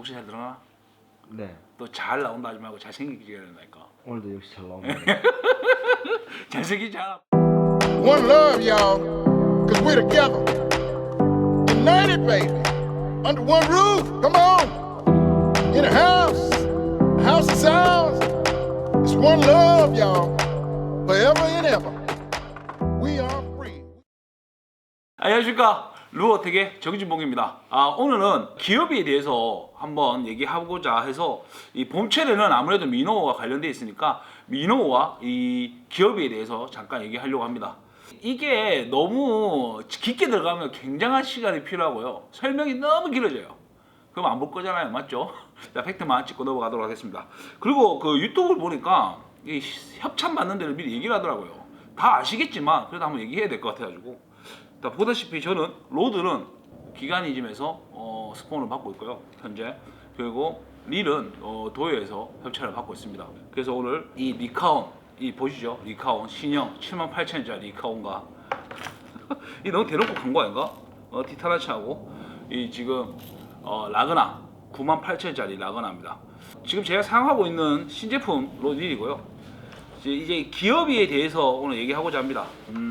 목소리 잘 들어나? 네. 또잘 나온다 하지 말고 잘생기게 해야 된다니까. 오늘도 역시 잘 나옵니다. 잘생기지 않아. One love, y'all, cause we're together. United, baby. Under one roof. Come on. In a house. A house of sounds. It's one love, y'all. Forever and ever. We are free. 안녕하십니까 루어텍의 정진봉입니다. 아 오늘은 기업에 대해서 한번 얘기하고자 해서 이 봄철에는 아무래도 민호와 관련돼 있으니까 민호와 이 기업에 대해서 잠깐 얘기하려고 합니다. 이게 너무 깊게 들어가면 굉장한 시간이 필요하고요. 설명이 너무 길어져요. 그럼 안 볼 거잖아요, 맞죠? 자, 팩트만 찍고 넘어가도록 하겠습니다. 그리고 그 유튜브를 보니까 이 협찬 받는 데를 미리 얘기를 하더라고요. 다 아시겠지만 그래도 한번 얘기해야 될 것 같아가지고 자, 보다시피 저는 로드는 기간이즘에서 어, 스폰을 받고 있고요. 현재 그리고 릴은 어, 도요에서 협찬을 받고 있습니다. 그래서 오늘 이 리카온 이 보시죠? 리카온 신형 78,000원짜리 리카온과 이 너무 대놓고 광고 아닌가? 어, 티타나치하고 이 지금 어, 라그나 98,000원짜리 라그나입니다. 지금 제가 사용하고 있는 신제품 로딜이고요. 이제, 이제 기업에 대해서 오늘 얘기하고자 합니다. 음,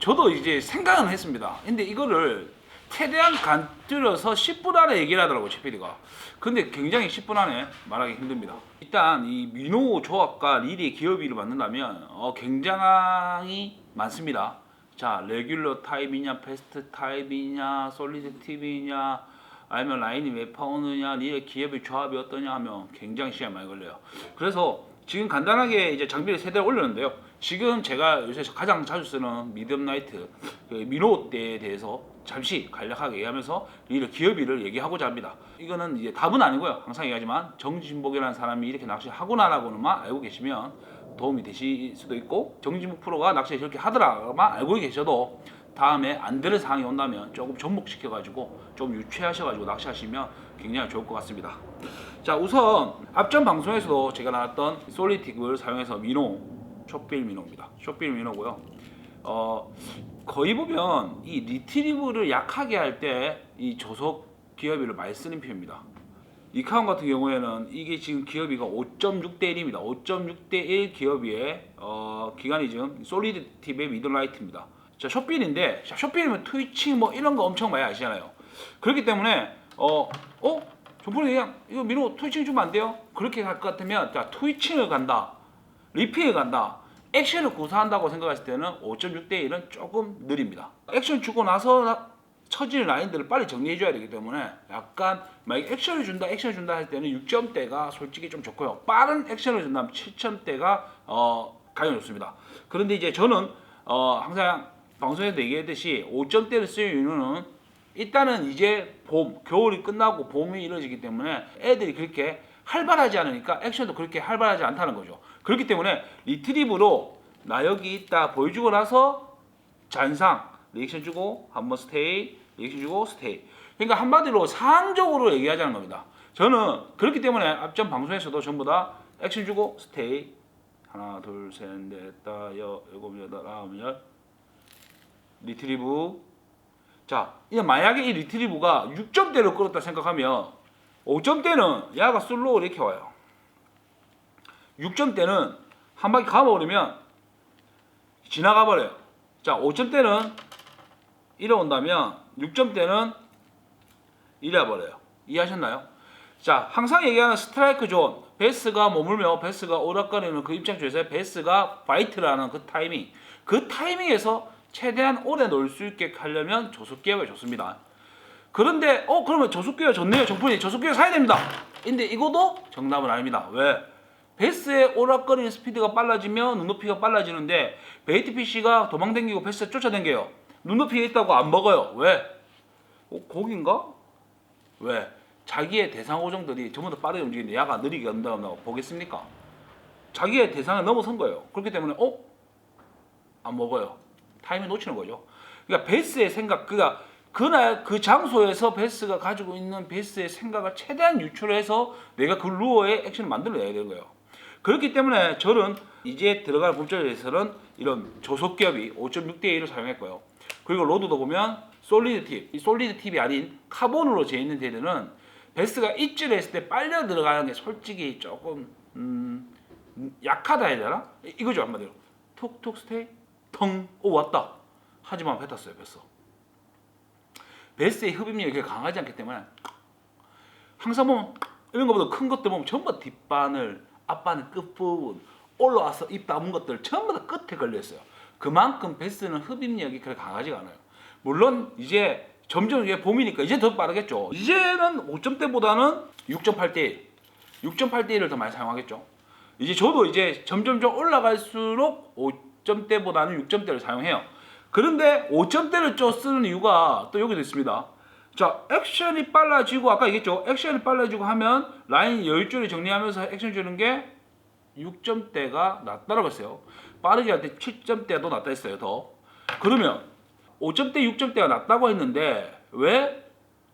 저도 이제 생각은 했습니다. 근데 이거를 최대한 간들여서 10분 안에 얘기를 하더라고요, 최PD가. 근데 굉장히 10분 안에 말하기 힘듭니다. 일단 이 민호 조합과 릴의 기업이를 만든다면 어, 굉장히 많습니다. 자, 레귤러 타입이냐, 패스트 타입이냐, 솔리드 팁이냐, 아니면 라인이 왜 파오느냐, 릴의 기업의 조합이 어떠냐 하면 굉장히 시간 많이 걸려요. 그래서 지금 간단하게 이제 장비를 세 대를 올렸는데요. 지금 제가 요새 가장 자주 쓰는 미디엄 나이트 그 미노 때에 대해서 잠시 간략하게 얘기하면서 이 기업일을 얘기하고자 합니다. 이거는 이제 답은 아니고요. 항상 얘기하지만 정진복이라는 사람이 이렇게 낚시를 하구나라고는만 알고 계시면 도움이 되실 수도 있고 정진복 프로가 낚시를 이렇게 하더라만 알고 계셔도 다음에 안 되는 상황이 온다면 조금 접목시켜 가지고 좀 유추하셔 가지고 낚시하시면 굉장히 좋을 것 같습니다. 자 우선 앞전 방송에서도 제가 나왔던 솔리틱을 사용해서 민호 쇼필 민호입니다. 쇼필 민호고요. 어 거의 보면 이 리트리브를 약하게 할 때 이 조속 기업이를 많이 쓰는 편입니다. 이카운 같은 경우에는 이게 지금 기업이가 5.6대 1입니다. 5.6대 1 기업이의 어, 기간이 지금 솔리드 팁의 미들라이트입니다. 자 자, 쇼필이면 트위치 뭐 이런 거 엄청 많이 아시잖아요. 그렇기 때문에 어 어? 저번에 그냥 이거 민호 트위칭 주면 안 돼요? 그렇게 할것 같으면 자 트위칭을 간다. 리필을 간다. 액션을 구사한다고 생각했을 때는 5.6대 1은 조금 느립니다. 액션 주고 나서 나- 처지는 라인들을 빨리 정리해 줘야 되기 때문에 약간 만약 액션을 준다, 액션을 준다 할 때는 6점대가 솔직히 좀 좋고요. 빠른 액션을 준다면 7점대가 어, 가장 좋습니다. 그런데 이제 저는 어, 항상 방송에서 얘기했듯이 5점대를 쓰는 이유는 일단은 이제 봄, 겨울이 끝나고 봄이 이루어지기 때문에 애들이 그렇게 활발하지 않으니까 액션도 그렇게 활발하지 않다는 거죠. 그렇기 때문에 리트리브로 나 여기 있다 보여주고 나서 잔상 리액션 주고 한번 스테이 리액션 주고 스테이 그러니까 한마디로 상적으로 얘기하자는 겁니다. 저는 그렇기 때문에 앞전 방송에서도 전부 다 액션 주고 스테이 하나 둘셋넷 다섯 여 일곱 여덟 아홉 열 리트리브 자 이제 만약에 이 리트리브가 6점대로 끌었다 생각하면 5점대는 야가 솔로 이렇게 와요. 6점대는 한 바퀴 감아버리면 지나가 버려요. 자, 5점대는 이래 온다면 6점대는 이래 버려요. 이해하셨나요? 자, 항상 얘기하는 스트라이크 존, 베스가 머물며 베스가 오락거리는 그 입장 쪽에서 베스가 파이트라는 그 타이밍, 그 타이밍에서 최대한 오래 놀 수 있게 하려면 조숙기회가 좋습니다. 그런데 어 그러면 저속기가 좋네요. 정품이 저속기가 사야 됩니다. 근데 이것도 정답은 아닙니다. 왜? 베스의 오락거리는 스피드가 빨라지면 눈높이가 빨라지는데 베이트 피쉬가 도망댕기고 베스에 쫓아댕겨요. 눈높이가 있다고 안 먹어요. 왜? 어, 고기인가? 왜? 자기의 대상 오정들이 전부 다 빠르게 움직이는데 야가 느리게 간다고 보겠습니까? 자기의 대상을 넘어선 거예요. 그렇기 때문에 어? 안 먹어요. 타이밍 놓치는 거죠. 그러니까 베스의 생각, 그러니까 그날 그 장소에서 베스가 가지고 있는 베스의 생각을 최대한 유출해서 내가 그 루어의 액션을 만들어내야 되는 거예요. 그렇기 때문에 저는 이제 들어갈 본절에서는 이런 조속기업이 5.6대 1을 사용했고요. 그리고 로드도 보면 솔리드 팁, 이 솔리드 팁이 아닌 카본으로 재 있는 데들은 베스가 입질을 했을 때 빨려 들어가는 게 솔직히 조금 음, 약하다 해야 되나? 이- 이거죠 한마디로 톡톡 스테이 텅오 왔다 하지만 뱉었어요 베스 베스의 흡입력이 그렇게 강하지 않기 때문에 항상 보면 이런 것보다 큰 것들 보면 전부 다 뒷바늘 앞바늘 끝부분 올라와서 입 다문 것들 전부 다 끝에 걸려있어요. 그만큼 베스는 흡입력이 그렇게 강하지가 않아요. 물론 이제 점점 이게 봄이니까 이제 더 빠르겠죠. 이제는 5점대보다는 6.8대 1 6.8대 1을 더 많이 사용하겠죠. 이제 저도 이제 점점점 올라갈수록 5점대보다는 6점대를 사용해요. 그런데 5점대를 좀 쓰는 이유가 또 여기도 있습니다 자 액션이 빨라지고 아까 얘기했죠? 액션이 빨라지고 하면 라인 10줄을 정리하면서 액션 주는 게 6점대가 낫다라고 했어요. 빠르게 할 때 7점대도 낫다 했어요 더. 그러면 5점대 6점대가 낫다고 했는데 왜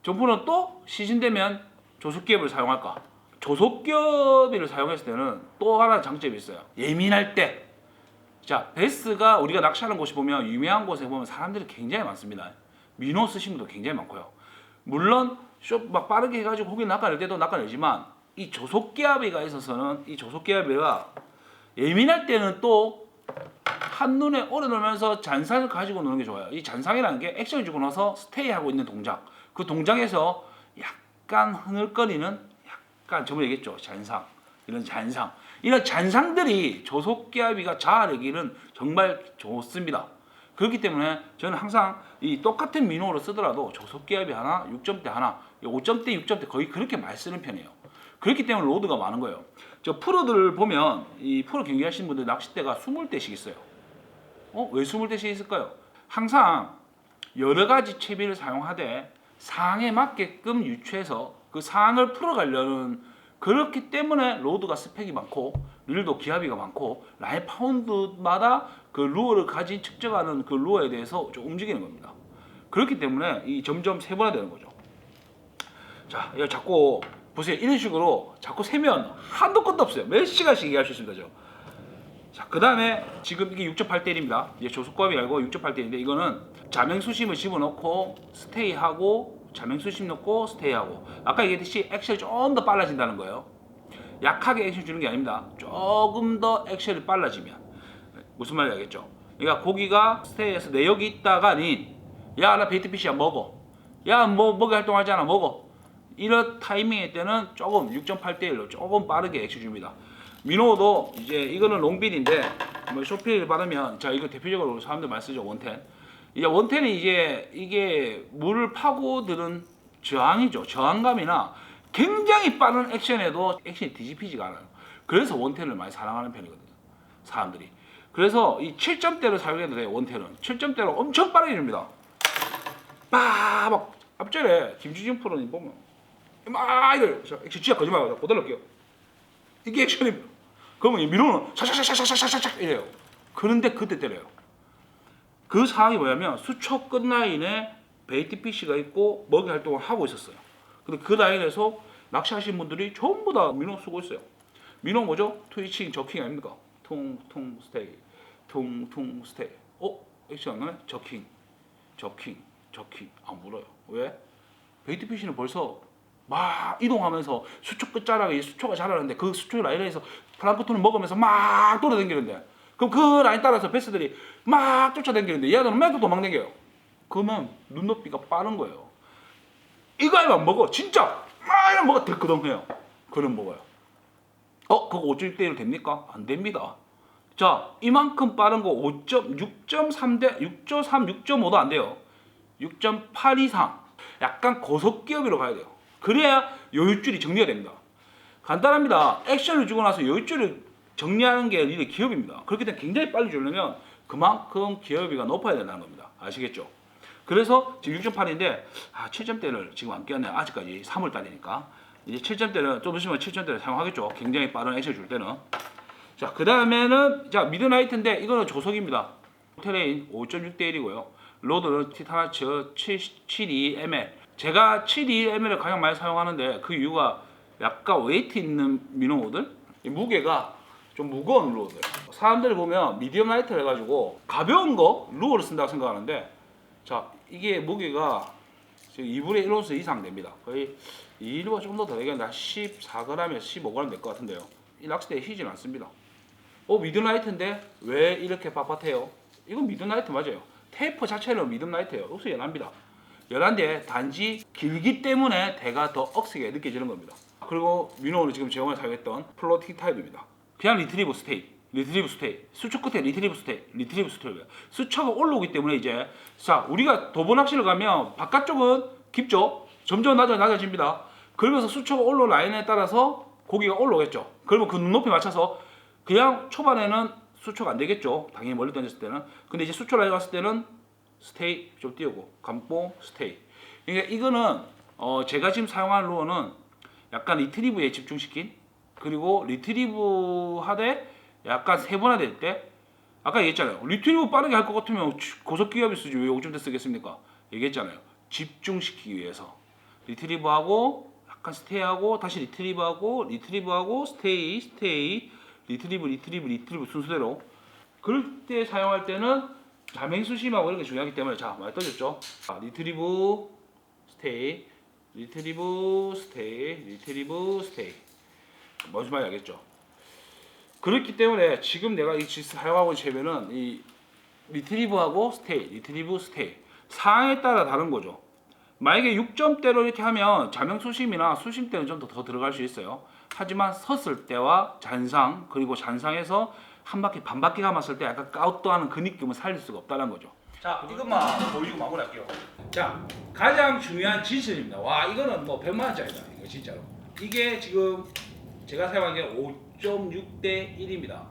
정부는 또 시즌 되면 조속기업을 사용할까? 조속기업을 사용했을 때는 또 하나 장점이 있어요. 예민할 때. 자, 베스가 우리가 낚시하는 곳이 보면 유명한 곳에 보면 사람들이 굉장히 많습니다. 민호 쓰신 분도 굉장히 많고요. 물론 쇼막 빠르게 해가지고 고기 낚아낼 때도 낚아내지만 이 조속기압이가 있어서는 이 조속기압이가 예민할 때는 또 한눈에 오래 놀면서 잔상을 가지고 노는 게 좋아요. 이 잔상이라는 게 액션을 주고 나서 스테이하고 있는 동작. 그 동작에서 약간 흐늘거리는 약간 저번에 얘기했죠. 잔상. 이런 잔상. 이런 잔상들이 조속기압이가 자아내기는 정말 좋습니다. 그렇기 때문에 저는 항상 이 똑같은 민호를 쓰더라도 조속기압이 하나, 6점대 하나, 5점대, 6점대 거의 그렇게 많이 쓰는 편이에요. 그렇기 때문에 로드가 많은 거예요. 저 프로들 보면 이 프로 경기하시는 분들 낚싯대가 20대씩 있어요. 어? 왜 20대씩 있을까요? 항상 여러 가지 채비를 사용하되 상황에 맞게끔 유추해서 그 상황을 풀어가려는 그렇기 때문에 로드가 스펙이 많고 릴도 기압이가 많고 라인 파운드마다 그 루어를 가진 측정하는 그 루어에 대해서 좀 움직이는 겁니다. 그렇기 때문에 이 점점 세분화되는 거죠. 자, 이거 자꾸 보세요. 이런 식으로 자꾸 세면 한도 끝도 없어요. 몇 시간씩 얘기할 수 있습니다. 저. 자, 그 다음에 지금 이게 6.8대1입니다. 이제 조속값이 알고 6.8대1인데 이거는 자명수심을 집어넣고 스테이하고 자명 수심 넣고 스테이하고 아까 얘기했듯이 액션이 좀 더 빨라진다는 거예요. 약하게 액션 주는 게 아닙니다. 조금 더 액션이 빨라지면 무슨 말인지 알겠죠? 그러니까 고기가 스테이에서 내 여기 있다가 아닌 야 나 베이트피시야 먹어 야뭐 먹이 활동하잖아 먹어 이런 타이밍일 때는 조금 6.8대 1로 조금 빠르게 액션 줍니다. 민호도 이제 이거는 롱빌인데 뭐 쇼필 받으면 자 이거 대표적으로 사람들 많이 쓰죠 원텐. 이제 원텐이 이제 이게 물을 파고드는 저항이죠 저항감이나 굉장히 빠른 액션에도 액션이 뒤집히지가 않아요. 그래서 원텐을 많이 사랑하는 편이거든요. 사람들이. 그래서 이 7점대를 사용해도 돼요 원텐은 7점대로 엄청 빠르게 줍니다. 빠막 앞전에 김주진 프로님 보면 막 자, 액션 진짜 거짓말 하다 고달릴게요. 이게 액션입니다. 그러면 이 민호는 샤샤샤샤샤샤샥 이래요. 그런데 그때 때려요. 그 상황이 뭐냐면 수초 끝 라인에 베이티 피쉬가 있고 먹이 활동을 하고 있었어요. 근데 그 라인에서 낚시하신 분들이 전부 다 민호 쓰고 있어요. 민호 뭐죠? 트위칭 저킹 아닙니까? 통통 스테이, 통통 스테이. 어? 액션 안 나네? 저킹, 저킹, 저킹. 안 물어요. 왜? 베이트 피쉬는 벌써 막 이동하면서 수초 끝자락에 수초가 자라는데 그 수초 라인에서 플랑크톤을 먹으면서 막 돌아다니는데 그럼 그 라인 따라서 베스들이 막 쫓아다니는데 얘들은 맨날 도망다녀요. 그러면 눈높이가 빠른 거예요. 이거 안 먹어. 진짜 막 이러면 뭐가 들끄덩해요. 그럼 먹어요. 어? 그거 5.1대1 됩니까? 안 됩니다. 자, 이만큼 빠른 거 5.6.3대 6.3, 6.5도 안 돼요. 6.8 이상. 약간 고속기업으로 가야 돼요. 그래야 여유줄이 정리가 됩니다. 간단합니다. 액션을 주고 나서 여유줄을 정리하는 게 니네 기업입니다. 그렇기 때문에 굉장히 빨리 주려면 그만큼 기업이가 높아야 된다는 겁니다. 아시겠죠? 그래서 지금 6.8인데 아, 7점대를 지금 안 끼웠네요. 아직까지 3월 달이니까. 이제 7점대는 좀 있으면 7점대를 사용하겠죠. 굉장히 빠른 액션 줄 때는. 자, 그 다음에는 자 미드나이트인데 이거는 조석입니다. 테레인 5.6대 1이고요. 로드는 티타나츠 72ml. 제가 72ml을 가장 많이 사용하는데 그 이유가 약간 웨이트 있는 이 무게가 좀 무거운 루어들. 사람들이 보면 미디엄 라이트를 해가지고 가벼운 거 루어를 쓴다고 생각하는데 자 이게 무게가 지금 2분의 1온스 이상 됩니다. 거의 2일보다 조금 더 되겠는데 한 14g에서 15g 될 것 같은데요. 이 낚싯대에 휘지는 않습니다. 어 미드나이트인데 왜 이렇게 빳빳해요? 이건 미드나이트 맞아요. 테이프 자체는 미드나이트예요. 역시 연합니다. 연한데 단지 길기 때문에 대가 더 억세게 느껴지는 겁니다. 그리고 민호는 지금 제공을 사용했던 플로팅 타입입니다. 그냥 리트리브 스테이, 리트리브 스테이, 수초 끝에 리트리브 스테이, 리트리브 스테이예요. 수초가 올라오기 때문에 이제 자 우리가 도보 낚시를 가면 바깥쪽은 깊죠. 점점 낮아 낮아집니다. 그러면서 수초가 올라온 라인에 따라서 고기가 올라오겠죠. 그러면 그 눈높이 맞춰서 그냥 초반에는 수초가 안 되겠죠. 당연히 멀리 던졌을 때는. 근데 이제 수초 라인 갔을 때는 스테이 좀 띄우고 감고 스테이. 그러니까 이거는 어 제가 지금 사용하는 루어는 약간 리트리브에 집중시킨 그리고 리트리브 하되 약간 세분화 될 때 아까 얘기했잖아요. 리트리브 빠르게 할 것 같으면 고속 기압이 쓰지 왜 요즘 때 쓰겠습니까? 얘기했잖아요. 집중시키기 위해서 리트리브하고 약간 스테이하고 다시 리트리브하고 리트리브하고 스테이 스테이 리트리브 리트리브 리트리브 순서대로 그럴 때 사용할 때는 자맹 수심하고 이런 게 중요하기 때문에 자 많이 떠졌죠. 자, 리트리브 스테이 리트리브 스테이 리트리브 스테이 뭔 말인지 알겠죠? 그렇기 때문에 지금 내가 이 지스 사용하고 있는 재면은 이 리트리브하고 스테이 리트리브 스테이 상황에 따라 다른 거죠. 만약에 6점대로 이렇게 하면 자명 수심이나 수심 때는 좀더더 들어갈 수 있어요. 하지만 섰을 때와 잔상 그리고 잔상에서 한 바퀴 반 바퀴 감았을 때 약간 까웃도하는 그 느낌을 살릴 수가 없다는 거죠. 자 이것만 보여주고 마무리할게요. 자 가장 중요한 진실입니다. 와 이거는 뭐 100만 원짜리다 이거 진짜로. 이게 지금 제가 사용한 게 5.6대 1입니다.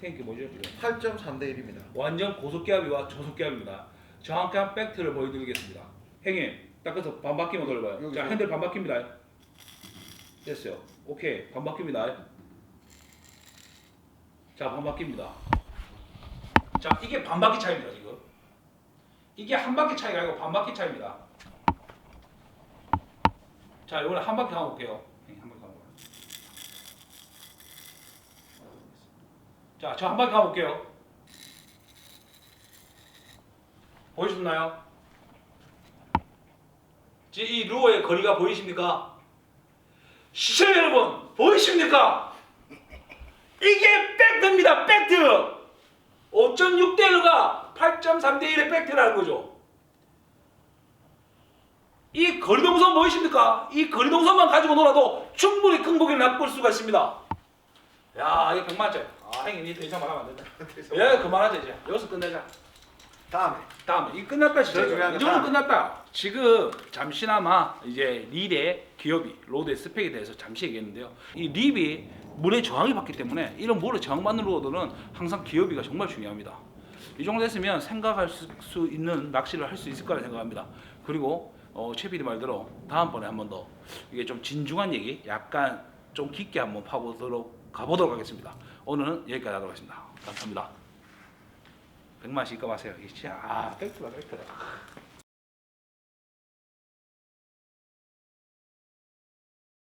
생각해 뭐죠 지금? 8.3대 1입니다. 완전 고속기압이와 저속기압입니다. 정확한 팩트를 보여드리겠습니다. 형님, 닦아서 반 바퀴만 돌려봐요. 자, 여기서? 핸들 반 바퀴입니다. 됐어요. 오케이, 반 바퀴입니다. 자, 반 바퀴입니다. 자, 이게 반 바퀴 차이입니다, 지금. 이게 한 바퀴 차이가 아니고 반 바퀴 차이입니다. 자, 이번에 한 바퀴 하고 볼게요. 네, 한 바퀴 하고 볼게요. 자, 저 한 바퀴 하고 볼게요. 보이셨나요? 이 루어의 거리가 보이십니까? 시청자 여러분 보이십니까? 이게 팩트입니다 팩트 5.6대 1과 8.3대 1의 팩트라는 거죠 이 거리 동선 보이십니까? 이 거리 동선만 가지고 놀아도 충분히 큰 고기를 낚을 수가 있습니다 야 이거 100만짜리 아 형님 니더 이상 말하면 안 된다. 예 그만하자 이제. 여기서 끝내자. 다음에. 다음 이 끝났다 진짜 제일 중요한 이거 정도 다음. 끝났다. 지금 잠시나마 이제 릴의 기업이 로드의 스펙에 대해서 잠시 얘기했는데요. 이 립이 물에 저항이 받기 때문에 이런 물에 저항받는 로드는 항상 기업이가 정말 중요합니다. 이 정도 됐으면 생각할 수, 수 있는 낚시를 할 수 있을 거라 생각합니다. 그리고 어, 최 PD 말대로 다음번에 한 번 더 이게 좀 진중한 얘기 약간 좀 깊게 한번 파보도록 가보도록 하겠습니다 오늘은 여기까지 하도록 하겠습니다 감사합니다 100만씩 입금하세요. 아 팩트다 팩트다.